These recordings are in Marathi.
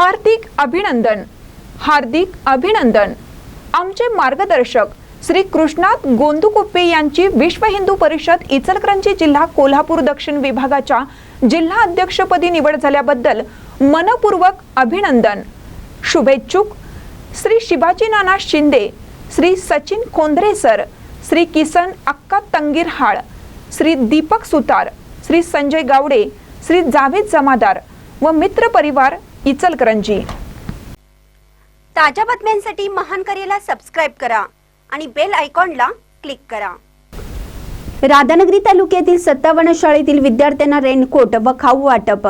हार्दिक अभिनंदन हार्दिक अभिनंदन. आमचे मार्गदर्शक श्री कृष्णात गोंदुकुप्पे यांची विश्व हिंदू परिषद इचलकरंजी जिल्हा कोल्हापूर दक्षिण विभागाच्या जिल्हा अध्यक्षपदी निवड झाल्याबद्दल मनपूर्वक अभिनंदन. शुभेच्छुक. श्री शिवाजी नाना शिंदे श्री सचिन खोंद्रे सर श्री किसन अक्का तंगीरहाळ श्री दीपक सुतार श्री संजय गावडे श्री जावेद जमादार व मित्र परिवार इचलकरंजी. ताज्या बातम्यांसाठी महान करेला सबस्क्राईब करा आणि बेल आयकॉनला क्लिक करा. राधानगरी तालुक्यातील सत्तावन्न शाळेतील विद्यार्थ्यांना रेनकोट व खाऊ वाटप.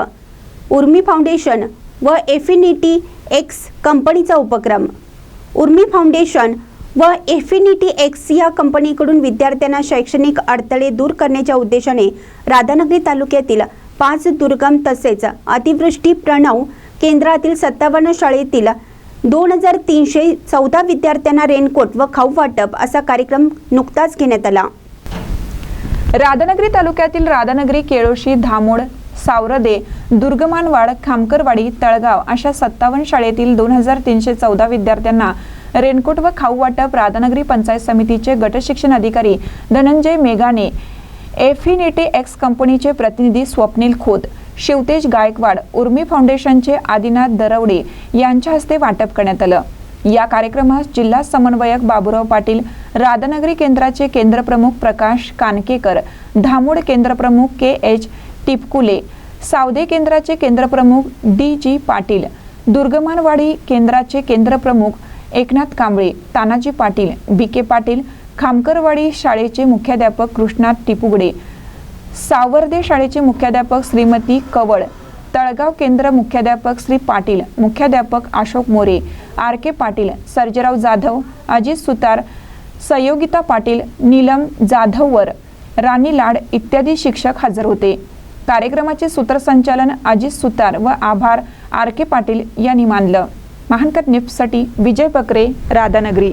उर्मी फाउंडेशन व एफिनिटी एक्स कंपनीचा उपक्रम. उर्मी फाउंडेशन व एफिनिटी एक्स या कंपनीकडून विद्यार्थ्यांना शैक्षणिक अडथळे दूर करण्याच्या उद्देशाने राधानगरी तालुक्यातील पाच दुर्गम तसेच अतिवृष्टी प्रणव केंद्रातील सत्तावन्न शाळेतील दोन हजार तीनशे चौदा विद्यार्थ्यांना रेनकोट व खाऊ वाटप असा कार्यक्रम नुकताच घेण्यात आला. राधानगरी तालुक्यातील राधानगरी केळोशी धामोड सावरदे दुर्गमानवाड खामकरवाडी तळगाव अशा सत्तावन्न शाळेतील दोन हजार तीनशे चौदा विद्यार्थ्यांना रेनकोट व खाऊ वाटप राधानगरी पंचायत समितीचे गटशिक्षण अधिकारी धनंजय मेघाने एफिनिटी एक्स कंपनीचे प्रतिनिधी स्वप्नील खोत शिवतेज गायकवाड उर्मी फाउंडेशनचे आदिनाथ दरवडे यांच्या हस्ते वाटप करण्यात आलं. या कार्यक्रमास जिल्हा समन्वयक बाबुराव पाटील राधानगरी केंद्राचे केंद्रप्रमुख प्रकाश कानकेकर धामोड केंद्रप्रमुख के एच टिपकुले सावदे केंद्राचे केंद्रप्रमुख डी जी पाटील दुर्गमानवाडी केंद्राचे केंद्रप्रमुख एकनाथ कांबळे तानाजी पाटील बी के पाटील खामकरवाडी शाळेचे मुख्याध्यापक कृष्णात टिपुगडे सावर्दे शाळेचे मुख्याध्यापक श्रीमती कवळ तळगाव केंद्र मुख्याध्यापक श्री पाटील मुख्याध्यापक अशोक मोरे आर के पाटील सर्जेराव जाधव अजित सुतार संयोगिता पाटील नीलम जाधववर राणी लाड इत्यादी शिक्षक हजर होते. कार्यक्रमाचे सूत्रसंचालन अजित सुतार व आभार आर के पाटील यांनी मानलं. महानकट निफ्टसाठी विजय बकरे राधानगरी.